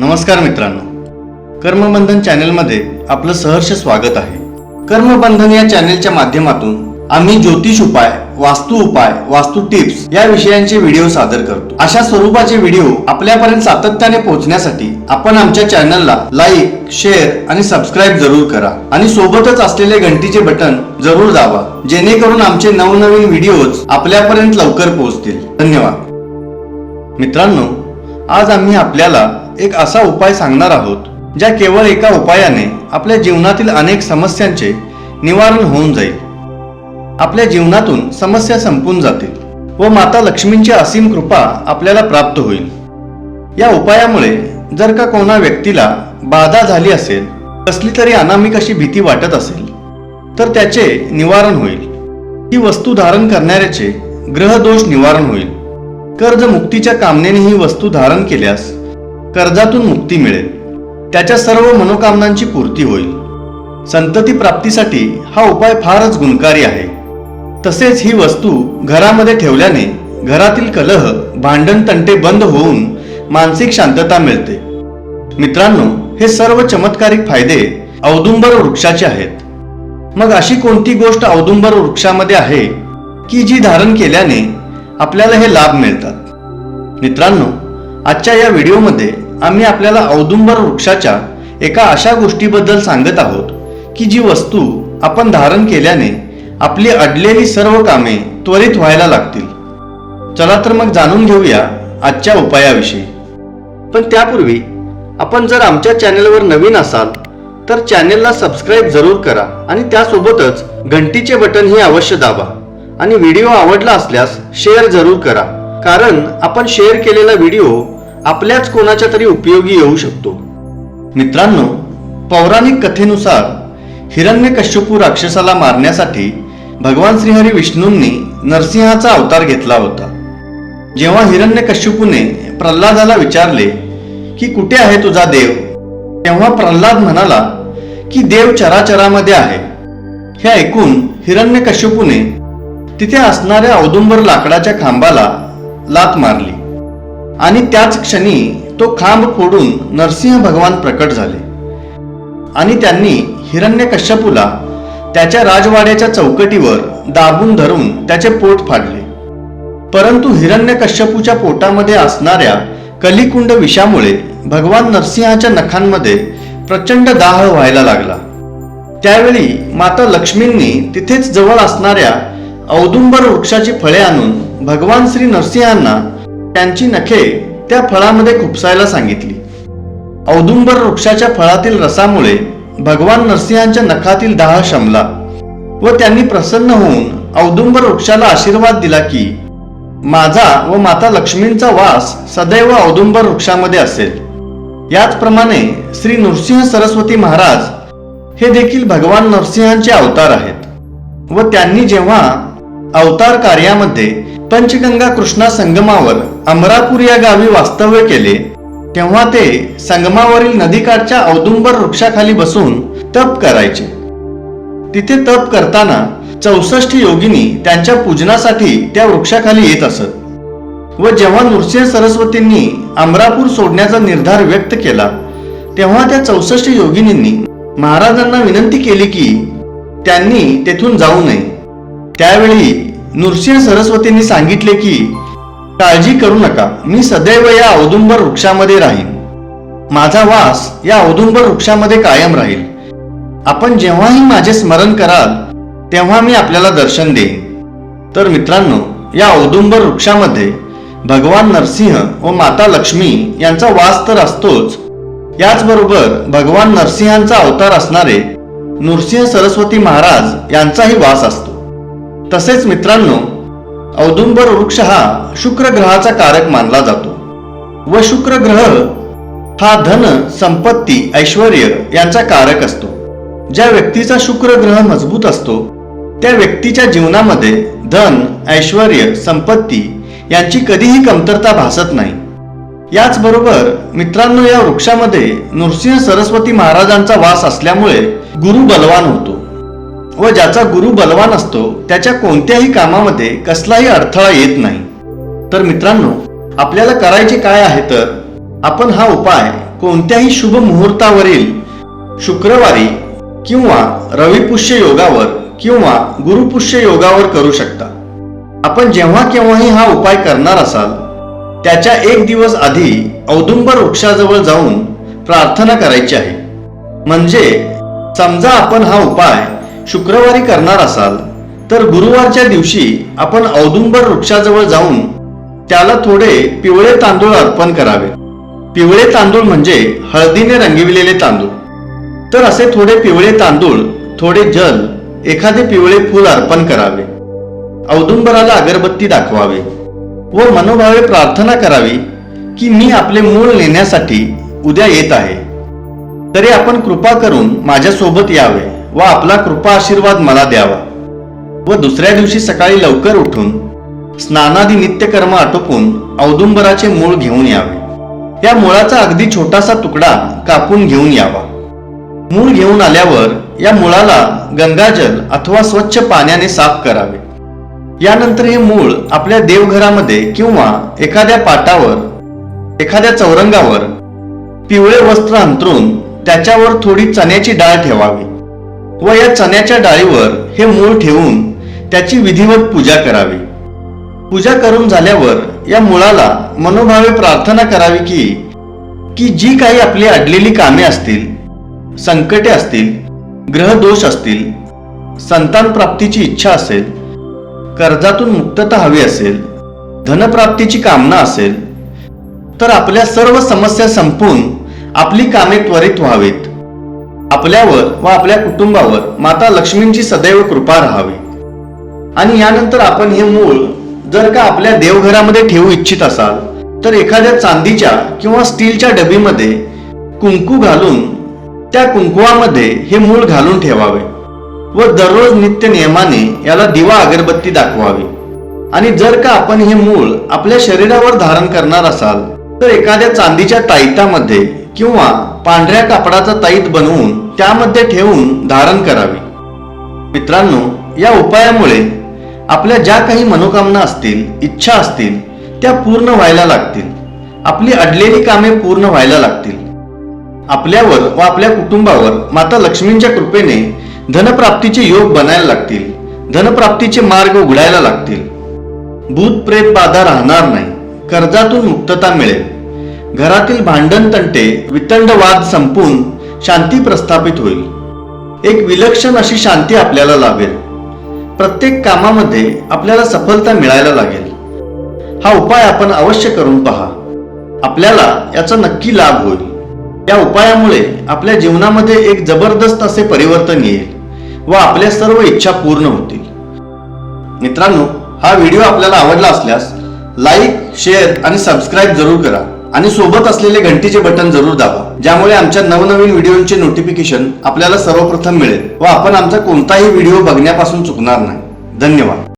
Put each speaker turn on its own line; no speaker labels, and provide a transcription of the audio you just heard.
नमस्कार मित्रांनो. कर्मबंधन चॅनलमध्ये आपलं सहर्ष स्वागत आहे. कर्मबंधन या चॅनलच्या माध्यमातून आम्ही ज्योतिष उपाय वास्तू उपाय वास्तू टिप्स या विषयांचे व्हिडिओ सादर करतो. अशा स्वरूपाचे व्हिडिओ आपल्यापर्यंत सातत्याने पोहोचण्यासाठी आपण आमच्या चॅनलला लाईक शेअर आणि सबस्क्राईब जरूर करा. आणि सोबतच असलेले घंटीचे बटन जरूर दाबा जेणेकरून आमचे नवनवीन व्हिडिओज आपल्यापर्यंत लवकर पोहोचतील. धन्यवाद. मित्रांनो आज आम्ही आपल्याला एक असा उपाय सांगणार आहोत ज्या केवळ एका उपायाने आपल्या जीवनातील अनेक समस्यांचे निवारण होऊन जाईल. आपल्या जीवनातून समस्या संपून जातील व माता लक्ष्मींची असीम कृपा आपल्याला प्राप्त होईल. या उपायामुळे जर का कोणा व्यक्तीला बाधा झाली असेल कसली तरी अनामिक अशी भीती वाटत असेल तर त्याचे निवारण होईल. ही वस्तू धारण करणाऱ्याचे ग्रहदोष निवारण होईल. कर्जमुक्तीच्या कामनेने ही वस्तू धारण केल्यास कर्जातून मुक्ती मिळेल. त्याच्या सर्व मनोकामनांची पूर्ती होईल. संतती प्राप्तीसाठी हा उपाय फारच गुणकारी आहे. तसेच ही वस्तू घरामध्ये ठेवल्याने घरातील कलह भांडण तंटे बंद होऊन मानसिक शांतता मिळते. मित्रांनो हे सर्व चमत्कारिक फायदे औदुंबर वृक्षाचे आहेत. मग अशी कोणती गोष्ट औदुंबर वृक्षामध्ये आहे की जी धारण केल्याने आपल्याला हे लाभ मिळतात. मित्रांनो आजच्या या व्हिडिओमध्ये आम्ही आपल्याला औदुंबर वृक्षाच्या एका अशा गोष्टीबद्दल सांगत आहोत की जी वस्तू आपण धारण केल्याने आपली अडलेली सर्व कामे त्वरित व्हायला लागतील. चला तर मग जाणून घेऊया आजच्या उपायाविषयी. पण त्यापूर्वी आपण जर आमच्या चॅनेलवर नवीन असाल तर चॅनेलला सबस्क्राईब जरूर करा आणि त्यासोबतच घंटीचे बटन हे अवश्य दाबा. आणि व्हिडिओ आवडला असल्यास शेअर जरूर करा. कारण आपण शेअर केलेला व्हिडिओ आपल्याच कोणाच्या तरी उपयोगी येऊ शकतो. मित्रांनो पौराणिक कथेनुसार हिरण्यकश्यपू राक्षसाला मारण्यासाठी भगवान श्रीहरी विष्णूंनी नरसिंहाचा अवतार घेतला होता. जेव्हा हिरण्यकश्यपूने प्रल्हादाला विचारले की कुठे आहे तुझा देव? तेव्हा प्रल्हाद म्हणाला की देव चराचरामध्ये आहे. हे ऐकून हिरण्यकश्यपूने तिथे असणाऱ्या औदुंबर लाकडाच्या खांबाला लात मारली. आणि त्याच क्षणी तो खांब फोडून नरसिंह भगवान प्रकट झाले. आणि त्यांनी हिरण्यकश्यपूला त्याच्या राजवाड्याच्या चौकटीवर दाबून धरून त्याचे पोट फाडले. परंतु हिरण्यकश्यपूच्या पोटामध्ये असणाऱ्या कलिकुंड विषामुळे भगवान नरसिंहाच्या नखांमध्ये प्रचंड दाह व्हायला लागला. त्यावेळी माता लक्ष्मींनी तिथेच जवळ असणाऱ्या औदुंबर वृक्षाची फळे आणून भगवान श्री नरसिंहांना त्यांची नखे त्या फळामध्ये खुपसायला सांगितली. औदुंबर वृक्षाच्या फळातील रसामुळे भगवान नरसिंहांच्या नखातील दाह शमला व त्यांनी प्रसन्न होऊन औदुंबर वृक्षाला आशीर्वाद दिला की माझा व माता लक्ष्मींचा वास सदैव औदुंबर वृक्षामध्ये असेल. याचप्रमाणे श्री नृसिंह सरस्वती महाराज हे देखील भगवान नरसिंहांचे अवतार आहेत व त्यांनी जेव्हा अवतार कार्यामध्ये पंचगंगा कृष्णा संगमावर अमरापूर या गावी वास्तव्य केले. तेव्हा ते संगमावरील नदीकाठच्या औदुंबर वृक्षाखाली बसून तप करायचे. तिथे तप करताना चौसष्ट योगिनी त्यांच्या पूजनासाठी त्या वृक्षाखाली येत असत. व जेव्हा नृसिंह सरस्वतींनी अमरापूर सोडण्याचा निर्धार व्यक्त केला तेव्हा त्या चौसष्ट योगिनींनी महाराजांना विनंती केली की त्यांनी तेथून जाऊ नये. त्यावेळी नृसिंह सरस्वतींनी सांगितले की काळजी करू नका. मी सदैव या औदुंबर वृक्षामध्ये राहीन. माझा वास या औदुंबर वृक्षामध्ये कायम राहील. आपण जेव्हाही माझे स्मरण कराल तेव्हा मी आपल्याला दर्शन देईन. तर मित्रांनो या औदुंबर वृक्षामध्ये भगवान नरसिंह व माता लक्ष्मी यांचा वास तर असतोच. याचबरोबर भगवान नरसिंहांचा अवतार असणारे नृसिंह सरस्वती महाराज यांचाही वास असतो. तसेच मित्रांनो औदुंबर वृक्ष हा शुक्र ग्रहाचा कारक मानला जातो. व शुक्र ग्रह हा धन संपत्ती ऐश्वर यांचा कारक असतो. ज्या व्यक्तीचा शुक्र ग्रह मजबूत असतो त्या व्यक्तीच्या जीवनामध्ये धन ऐश्वर संपत्ती यांची कधीही कमतरता भासत नाही. याचबरोबर मित्रांनो या वृक्षामध्ये नृसिंह सरस्वती महाराजांचा वास असल्यामुळे गुरु बलवान होतो. व ज्याचा गुरु बलवान असतो त्याच्या कोणत्याही कामामध्ये कसलाही अडथळा येत नाही. तर मित्रांनो आपल्याला करायचे काय आहे तर आपण हा उपाय कोणत्याही शुभ मुहूर्तावरील शुक्रवारी किंवा रविपुष्य योगावर किंवा गुरुपुष्य योगावर करू शकता. आपण जेव्हा केव्हाही हा उपाय करणार असाल त्याच्या एक दिवस आधी औदुंबर वृक्षाजवळ जाऊन प्रार्थना करायची आहे. म्हणजे समजा आपण हा उपाय शुक्रवारी करणार असाल तर गुरुवारच्या दिवशी आपण औदुंबर वृक्षाजवळ जाऊन त्याला थोडे पिवळे तांदूळ अर्पण करावे. पिवळे तांदूळ म्हणजे हळदीने रंगविलेले तांदूळ. तर असे थोडे पिवळे तांदूळ थोडे जल एखादे पिवळे फूल अर्पण करावे. औदुंबराला अगरबत्ती दाखवावे व मनोभावे प्रार्थना करावी की मी आपले मूळ नेण्यासाठी उद्या येत आहे. तरी आपण कृपा करून माझ्यासोबत यावे. व आपला कृपा आशीर्वाद मला द्यावा. व दुसऱ्या दिवशी सकाळी लवकर उठून स्नानादी नित्यकर्म आटोपून औदुंबराचे मूळ घेऊन यावे. या मुळाचा अगदी छोटासा तुकडा कापून घेऊन यावा. मूळ घेऊन आल्यावर या मुळाला गंगाजल अथवा स्वच्छ पाण्याने साफ करावे. यानंतर हे मूळ आपल्या देवघरामध्ये किंवा एखाद्या पाटावर एखाद्या चौरंगावर पिवळे वस्त्र अंतरून त्याच्यावर थोडी चण्याची डाळ ठेवावी. व या चण्याच्या डाळीवर हे मूळ ठेवून त्याची विधिवत पूजा करावी. पूजा करून झाल्यावर या मुळाला मनोभावे प्रार्थना करावी की की जी काही आपली अडलेली कामे असतील संकटे असतील ग्रहदोष असतील संतान प्राप्तीची इच्छा असेल कर्जातून मुक्तता हवी असेल धनप्राप्तीची कामना असेल तर आपल्या सर्व समस्या संपून आपली कामे त्वरित व्हावीत. आपल्यावर व आपल्या कुटुंबावर माता लक्ष्मींची सदैव कृपा राहावी. आणि यानंतर आपण हे मूळ जर का आपल्या देवघरामध्ये ठेवू इच्छित असाल तर एखाद्या चांदीच्या किंवा स्टीलच्या डबीमध्ये कुंकू घालून त्या कुंकुवामध्ये हे मूळ घालून ठेवावे व दररोज नित्य नियमाने याला दिवा अगरबत्ती दाखवावी. आणि जर का आपण हे मूळ आपल्या शरीरावर धारण करणार असाल तर एखाद्या चांदीच्या ताईतामध्ये किंवा पांढऱ्या कापडाचा ताईत बनवून त्यामध्ये ठेवून धारण करावी. मित्रांनो या उपायामुळे आपल्या ज्या काही मनोकामना असतील इच्छा असतील त्या पूर्ण व्हायला लागतील. आपली अडलेली कामे पूर्ण व्हायला लागतील. आपल्यावर व आपल्या कुटुंबावर माता लक्ष्मींच्या कृपेने धनप्राप्तीचे योग बनायला लागतील. धनप्राप्तीचे मार्ग उघडायला लागतील. भूत प्रेत बाधा राहणार नाही. कर्जातून मुक्तता मिळेल. घरातील भांडण तंटे वितंड वाद संपून शांती प्रस्थापित होईल. एक विलक्षण अशी शांती आपल्याला लाभेल. प्रत्येक कामामध्ये आपल्याला सफलता मिळायला लागेल. हा उपाय आपण अवश्य करून पहा. आपल्याला याचा नक्की लाभ होईल. या उपायामुळे आपल्या जीवनामध्ये एक जबरदस्त असे परिवर्तन येईल व आपल्या सर्व इच्छा पूर्ण होतील. मित्रांनो हा व्हिडिओ आपल्याला आवडला असल्यास लाईक शेअर आणि सबस्क्राईब जरूर करा. आणि सोबत असलेले घंटीचे बटन जरूर दाबा ज्यामुळे आमच्या नवनवीन व्हिडिओचे नोटिफिकेशन आपल्याला सर्वप्रथम मिळेल. व आपण आमचा कोणताही व्हिडिओ बघण्यापासून चुकणार नाही. धन्यवाद.